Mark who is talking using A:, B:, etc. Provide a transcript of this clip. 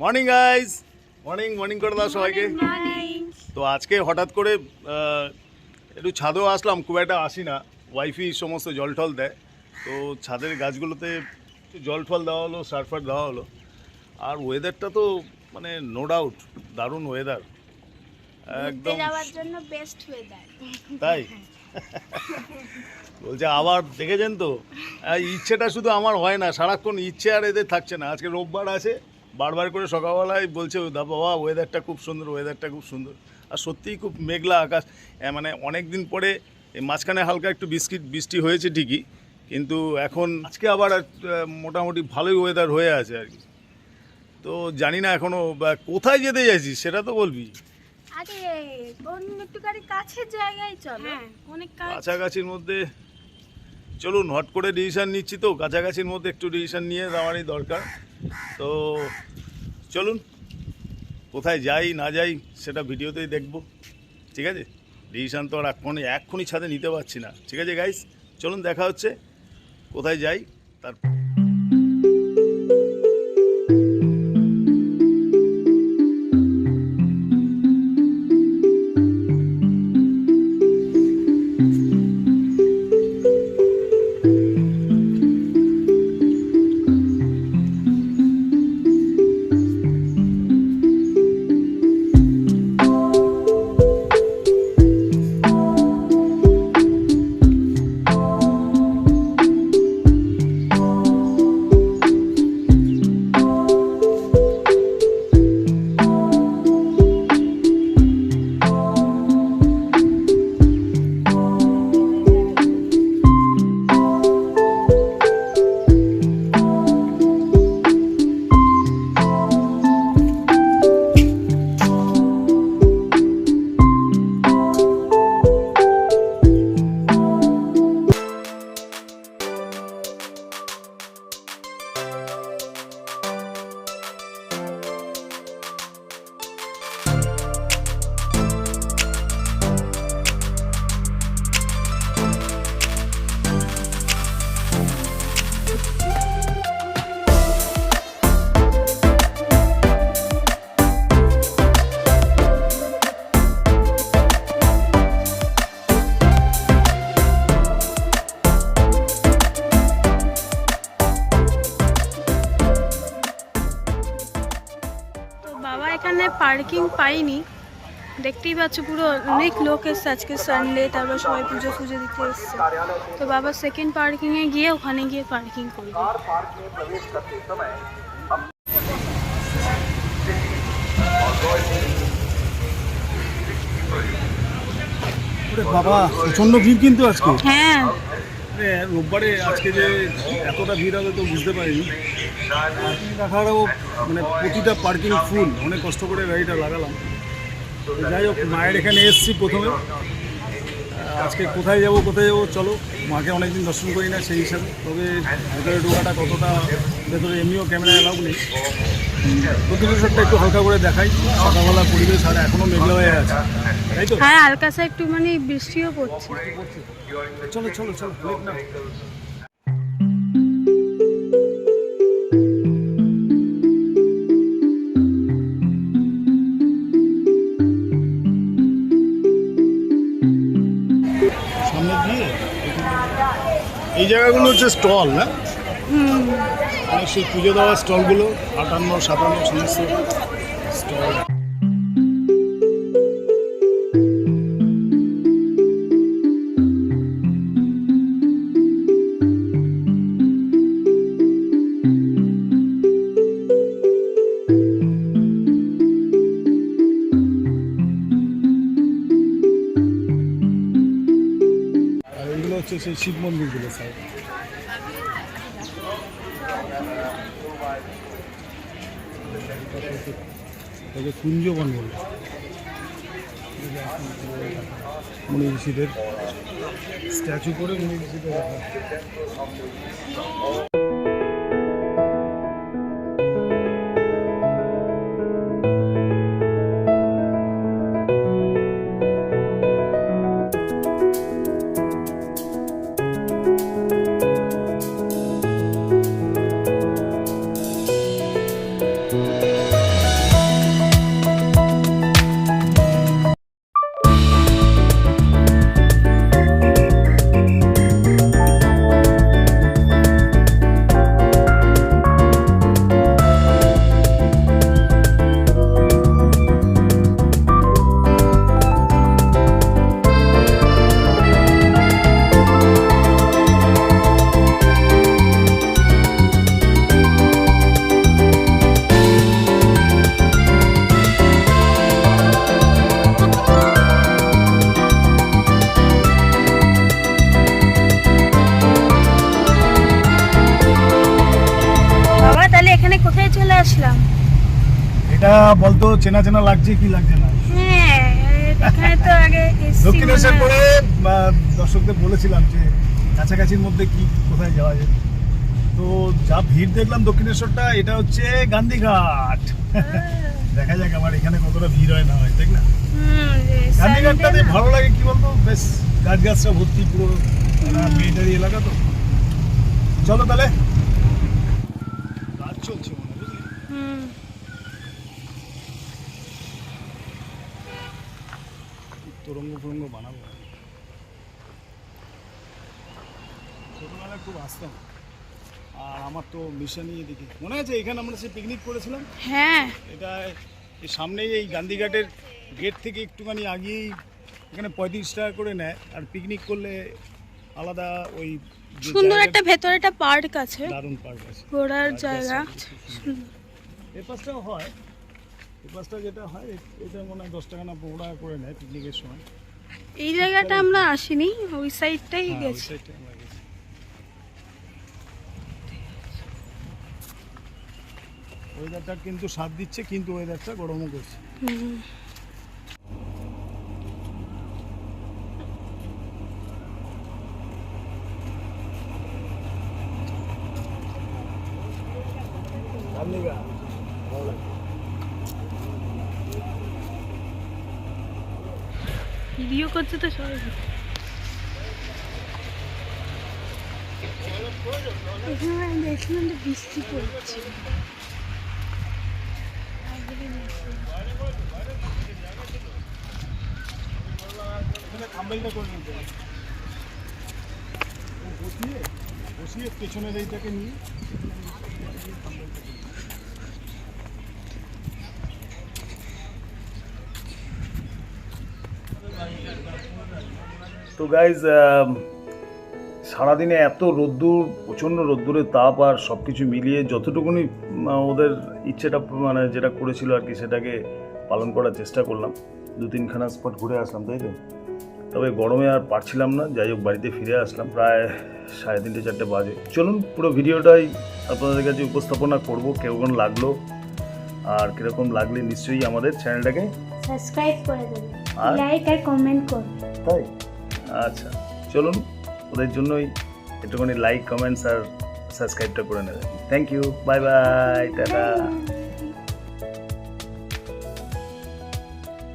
A: Morning guys morning morning করে দাও সবাইকে। তো আজকে হঠাৎ করে একটু ছাদেও আসলাম খুব একটা আসি না। ওয়াইফি সমস্ত জল টল দেয়। তো ছাদের গাছগুলোতে একটু জল টল দেওয়া হলো সারফার দেওয়া হলো। আর ওয়েদারটা তো মানে নো ডাউট দারুণ ওয়েদার একদম
B: বেস্ট
A: তাই? বলছে আবার দেখেছেন তো? ইচ্ছেটা শুধু আমার হয় না সারাক্ষণ ইচ্ছে আর এদের থাকছে না। আজকে রোববার আছে বারবার করে সকালবেলায় বলছে দা বাবা ওয়েদারটা খুব সুন্দর ওয়েদারটা খুব সুন্দর। আর সত্যিই খুব মেঘলা আকাশ। মানে অনেক দিন পরে এই মাঝখানে হালকা একটু বিস্কিট বৃষ্টি হয়েছে ঠিকই কিন্তু এখন আজকে আবার মোটামুটি ভালোই ওয়েদার হয়ে আছে আর কি। তো জানি না এখনও কোথায় যেতে চাইছিস সেটা তো বলবি।
B: আরে অন্য কাছের জায়গায় চলো। অনেক
A: কাছাকাছির মধ্যে চলুন হট করে ডিসিশন নিচ্ছি তো কাছাকাছির মধ্যে একটু ডিসিশন নিয়ে যাওয়ারই দরকার। তো চলুন, কোথায় যাই, না যাই, সেটা ভিডিওতেই দেখব। ঠিক আছে? ডিসিশান তো আর এক্ষুনি এক্ষুনি ছাদে নিতে পারছি না। ঠিক আছে গাইস চলুন, দেখা হচ্ছে। কোথায় যাই, তার
C: পার্কিং পাইনি। দেখতেই পাচ্ছ পুরো অনেক লোক এসছে। আজকে সানডে তারপর সবাই পুজো ফুজো দিতে এসছে। তো বাবা সেকেন্ড পার্কিংয়ে গিয়ে ওখানে গিয়ে পার্কিং করবে।
A: বাবা প্রচণ্ড ভিড় কিন্তু আজকে।
C: হ্যাঁ।
A: রোববারে আজকে যে এতটা ভিড় হবে তো বুঝতে পারিনি। পার্কিং রাখারও মানে প্রতিটা পার্কিং ফুল অনেক কষ্ট করে গাড়িটা লাগালাম। যাই হোক, মায়ের এখানে এসছি প্রথমে। আজকে কোথায় যাব, কোথায় যাব, চলো। মাকে অনেকদিন দর্শন করি না সেই হিসাবে। তবে ভেতরে ঢোকাটা কতটা ভেতরে এমনিও ক্যামেরা অ্যালাউ নেই। প্রতিবেশনটা একটু হালকা করে দেখাই। সকালবেলা পরিবেশ আর এখনও মেঘলা হয়ে আছে। তাই তো?
C: হ্যাঁ একটু মানে বৃষ্টিও পড়ছে।
A: চলো চলো চলো লেট না সামনে এই জায়গাগুলো হচ্ছে স্টল না? সেই পুজো দেওয়ার স্টলগুলো আটান্ন সাতান্ন সমস্ত স্টল। হচ্ছে সেই শিব মন্দিরগুলো স্যার। এটাকে কুঞ্জবন বলে। মুনি ঋষিদের স্ট্যাচু করে মুনি ঋষিদের রাখা এটা বলতো চেনা চেনা লাগছে কি লাগছে না?
C: হ্যাঁ এখানে তো আগে
A: দক্ষিণেশ্বর বা, দর্শকদের বলেছিলাম যে কাছাকাছির মধ্যে কি কোথায় যাওয়া যায়। তো যা ভিড় দেখলাম দক্ষিণেশ্বরটা এটা হচ্ছে গান্ধীঘাট। দেখা যাক আমার এখানে কতটা ভিড় হয় না হয় দেখ না? গান্ধীঘাটটাতে ভালো লাগে কি বলতো? বেশ গাছ গাছটা ভর্তি পুরো মিলিটারি এলাকা তো। চলো তাহলে কাজ চলছে মনে হয়, বুঝলি?
C: হুম
A: তরঙ্গ ফরঙ্গ বানাবো। ছোটবেলায় খুব আসতাম। আর আমার তো মিশনই এদিকে মনে আছে এখানে আমরা সে পিকনিক করেছিলাম?
C: হ্যাঁ।
A: এটা সামনেই এই গান্ধীঘাটের গেট থেকে একটুখানি আগেই এখানে পঁয়ত্রিশ টাকা করে নেয়। আর পিকনিক করলে আলাদা ওই
C: সুন্দর একটা ভেতরে একটা পার্ক আছে।
A: দারুণ পার্ক আছে।
C: ঘোরার জায়গা।
A: এই পাশটাও হয়। এই যেটা হয় এটা মনে হয় দশ টাকা না পনেরো টাকা করে নেয় পিকনিকের সময়
C: এই জায়গাটা আমরা আসিনি ওই সাইডটাই
A: হ্যাঁ, ওই
C: গেছি।
A: ওয়েদারটা কিন্তু সাথ দিচ্ছে কিন্তু ওয়েদারটা গরমও করছে
C: হুম। ভিডিও করছে তো সবাই এখানে আমি দেখলাম যে বৃষ্টি পড়ছে
A: করে নিতে হবে। ও বসিয়ে বসিয়ে পেছনের এইটাকে নিয়ে তো গাইজ সারাদিনে এত রোদ্দুর, প্রচণ্ড রোদ্দুরের তাপ আর সব কিছু মিলিয়ে যতটুকুনি ওদের ইচ্ছেটা মানে যেটা করেছিল আর কি, সেটাকে পালন করার চেষ্টা করলাম। দু তিনখানা স্পট ঘুরে আসলাম, তাই তো? তবে গরমে আর পারছিলাম না, যাই হোক, বাড়িতে ফিরে আসলাম, প্রায় সাড়ে তিনটে, চারটে বাজে। চলুন, পুরো ভিডিওটাই আপনাদের কাছে উপস্থাপনা করব কেমন লাগল, আর কীরকম লাগলে নিশ্চয়ই আমাদের চ্যানেলটাকে
B: সাবস্ক্রাইব করে দেবেন? লাইক আর কমেন্ট করবে
A: তাই? আচ্ছা চলুন ওদের জন্যই একটুখানি লাইক কমেন্টস আর সাবস্ক্রাইবটা করে নেবেন। Thank you bye bye tata.